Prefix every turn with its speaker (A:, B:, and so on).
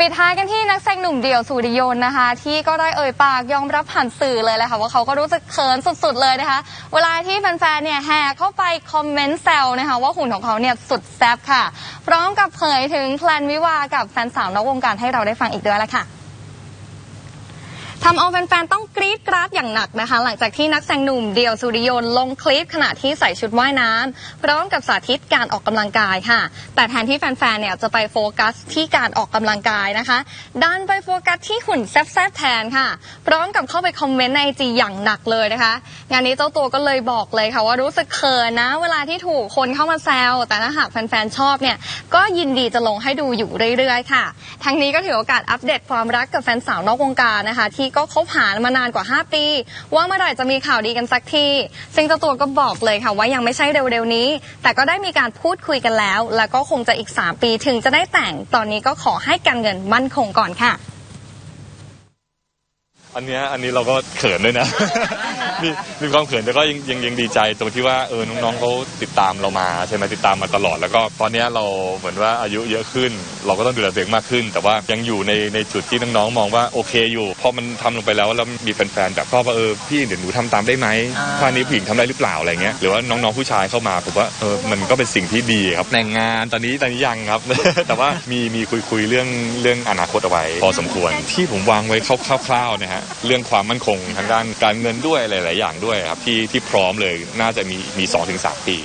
A: ปิดท้ายกันที่นักแสดงหนุ่มเดี่ยวสุริยนต์นะคะ ที่ก็ได้เอ่ยปากยอมรับผ่านสื่อเลยแหละค่ะว่าเขาก็รู้สึกเขินสุดๆเลยนะคะ เวลาที่แฟนๆเนี่ยแห่เข้าไปคอมเมนต์แซวนะคะ ว่าหุ่นของเขาเนี่ยสุดแซ่บค่ะ พร้อมกับเผยถึงแพลนวิวากับแฟนสาวนอกวงการให้เราได้ฟังอีกด้วยละค่ะ ทำเอาแฟนๆ ต้องกรี๊ดกราดอย่างหนักนะคะ หลังจากที่นักแสดงหนุ่มเดียวสุริยนต์ลงคลิปขณะที่ใส่ชุดว่ายน้ำพร้อมกับสาธิตการออกกำลังกายค่ะ แต่แทนที่แฟนๆ เนี่ยจะไปโฟกัสที่การออกกำลังกายนะคะดันไปโฟกัสที่หุ่นแซ่บๆแทนค่ะ พร้อมกับเข้าไปคอมเมนต์ในจีอย่างหนักเลยนะคะ งานนี้เจ้าตัวก็เลยบอกเลยค่ะว่ารู้สึกเขินนะ เวลาที่ถูกคนเข้ามาแซว แต่ถ้าหากแฟนๆชอบเนี่ยก็ยินดีจะลงให้ดูอยู่เรื่อยๆค่ะ ทั้งนี้ก็ถือโอกาสอัปเดตความรักกับแฟนสาวนอกวงการนะคะ ที่ก็คบหามานานกว่า 5 ปี ว่าเมื่อไหร่จะมีข่าวดีกันสักทีซึ่งเจ้าตัวก็บอกเลยค่ะว่ายังไม่ใช่เร็วๆนี้ แต่ก็ได้มีการพูดคุยกันแล้ว แล้วก็คงจะอีก 3 ปีถึงจะได้แต่งตอนนี้ก็ขอให้การเงินมั่นคงก่อนค่ะ
B: อันเนี้ยอันนี้เราก็เขินด้วยนะ มีมีความเขินแต่ก็ยังยังยังดีใจตรงที่ว่าเออน้องๆเขาติดตามเรามาใช่ไหมติดตามมาตลอด แล้วก็ตอนเนี้ยเราเหมือนว่าอายุเยอะขึ้น เราก็ต้องดูแลตัวเองมากขึ้น แต่ว่ายังอยู่ในในจุดที่น้องๆมองว่าโอเคอยู่พอมันทำลงไปแล้วแล้วมีแฟนๆแบบก็ว่าเออพี่เดี๋ยวหนูทำตามได้ไหมท่านี้ผู้หญิงทำได้หรือเปล่าอะไรเงี้ยหรือว่าน้องๆผู้ชายเข้ามาผมว่าเออมันก็เป็นสิ่งที่ดีครับแต่งงานตอนนี้ตอนนี้ยังครับ แต่ว่ามีมีคุยคุยเรื่องเรื่องอนาคตเอาไว้พอสมควรที่ผมวางไว้คร่าวๆนะฮะเรื่องความมั่นคงทางด้านการเงินด้วยหลาย ๆ อย่างด้วยครับที่ที่พร้อมเลยน่าจะมีมีสองถึงสามปี